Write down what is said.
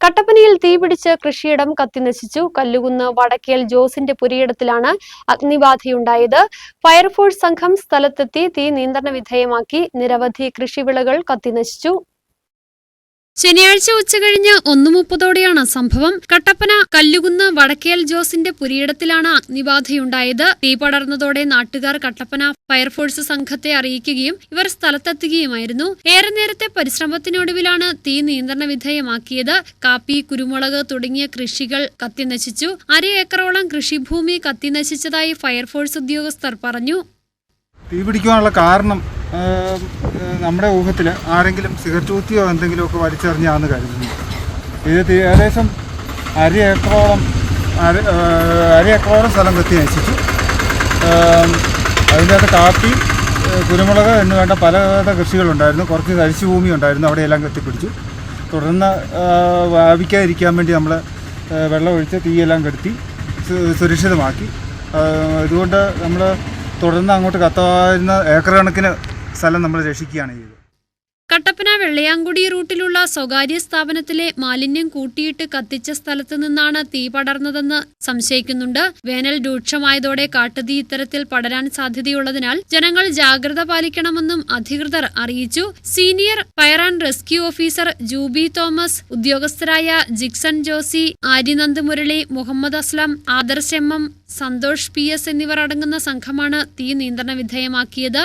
കട്ടപ്പനയിൽ തീപിടിച്ച് കൃഷിയിടം കത്തിനശിച്ചു. കല്ലുകുന്ന് വടക്കേൽ ജോസിന്റെ പുരയിടത്തിലാണ് അഗ്നിബാധയുണ്ടായത്. ഫയർഫോഴ്സ് സംഘം സ്ഥലത്തെത്തി തീ നിയന്ത്രണ വിധേയമാക്കി. നിരവധി കൃഷിവിളകൾ കത്തിനശിച്ചു. ശനിയാഴ്ച ഉച്ചകഴിഞ്ഞ് ഒന്ന് മുപ്പതോടെയാണ് സംഭവം. കട്ടപ്പന കല്ലുകുന്ന് വടക്കേൽ ജോസിന്റെ പുരിയിടത്തിലാണ് അഗ്നിബാധയുണ്ടായത് തീ പടർന്നതോടെ നാട്ടുകാർ കട്ടപ്പന ഫയർഫോഴ്സ് സംഘത്തെ അറിയിക്കുകയും ഇവർ സ്ഥലത്തെത്തുകയുമായിരുന്നു. ഏറെ നേരത്തെ പരിശ്രമത്തിനൊടുവിലാണ് തീ നിയന്ത്രണ വിധേയമാക്കിയത്. കാപ്പി കുരുമുളക് തുടങ്ങിയ കൃഷികൾ കത്തിനശിച്ചു. അര ഏക്കറോളം കൃഷിഭൂമി കത്തിനശിച്ചതായി ഫയർഫോഴ്സ് ഉദ്യോഗസ്ഥർ പറഞ്ഞു. തീ പിടിക്കാനുള്ള കാരണം നമ്മുടെ ഊഹത്തിൽ ആരെങ്കിലും സിഗരറ്റ് കുത്തിയോ എന്തെങ്കിലുമൊക്കെ വലിച്ചെറിഞ്ഞാന്ന് കരുതുന്നു. ഇത് ഏകദേശം അര ഏക്കറോളം അര ഏക്കറോളം സ്ഥലം കത്തി നശിച്ചു. അതിന്റെ അകത്ത് കാപ്പി കുരുമുളക് എന്ന് വേണ്ട പലവിധ കൃഷികളുണ്ടായിരുന്നു. കുറച്ച് തരിശു ഭൂമി ഉണ്ടായിരുന്നു. അവിടെയെല്ലാം കത്തിപ്പിടിച്ചു തുടർന്ന് വാവിക്കാതിരിക്കാൻ വേണ്ടി നമ്മൾ വെള്ളം ഒഴിച്ച് തീയെല്ലാം കെടുത്തി സുരക്ഷിതമാക്കി. അതുകൊണ്ട് നമ്മൾ തുടർന്ന് അങ്ങോട്ട് കത്താവുന്ന ഏക്കർ കണക്കിന് സ്ഥലം നമ്മൾ രക്ഷിക്കുകയാണ് ചെയ്തത്. കട്ടപ്പന വെള്ളയാങ്കുടി റൂട്ടിലുള്ള സ്വകാര്യ സ്ഥാപനത്തിലെ മാലിന്യം കൂട്ടിയിട്ട് കത്തിച്ച സ്ഥലത്തു നിന്നാണ് തീ പടർന്നതെന്ന് സംശയിക്കുന്നുണ്ട്. വേനൽ രൂക്ഷമായതോടെ കാട്ടുതീ ഇത്തരത്തിൽ പടരാൻ സാധ്യതയുള്ളതിനാൽ ജനങ്ങൾ ജാഗ്രത പാലിക്കണമെന്നും അധികൃതർ അറിയിച്ചു. Senior fire and rescue officer Jubi Thomas ഉദ്യോഗസ്ഥരായ Jixon Josy Aryanand Murali Muhammad Aslam Adarsh M M Santhosh P S എന്നിവർ അടങ്ങുന്ന സംഘമാണ് തീ നിയന്ത്രണ വിധേയമാക്കിയത്.